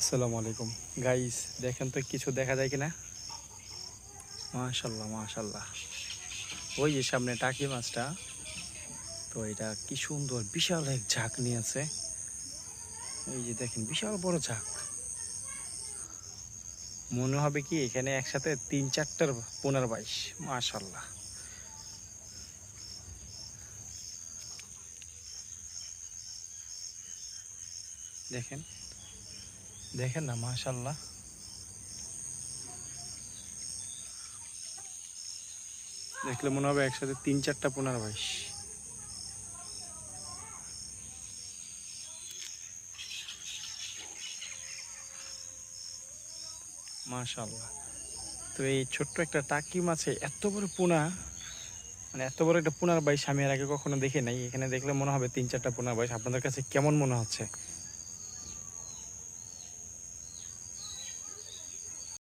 আসসালামু আলাইকুম। গাইস দেখেন তো কিছু দেখা যায় কিনা? মাশাল্লাহ মাশাল্লাহ। ওই যে সামনে টাকি মাছটা, তো এটা কি সুন্দর, বিশাল এক ঝাঁক নিয়েছে এই যে দেখেন, বিশাল বড় ঝাঁক। মনে হবে কি, এখানে একসাথে তিন চারটার পনেরো বাইশ। মাশাল্লাহ। দেখেন দেখেন না মাশাল্লাহ দেখলে মনে হবে একসাথে তিন চারটা পনেরো বাইশ মাশাল্লাহ তো এই ছোট্ট একটা টাকি মাছে এত বড় পোনা মানে এত বড় একটা পোনার বাইশ আমি এর আগে কখনো দেখি নাই। এখানে দেখলে মনে হবে তিন চারটা পোনার বাইশ আপনাদের কাছে কেমন মনে হচ্ছে?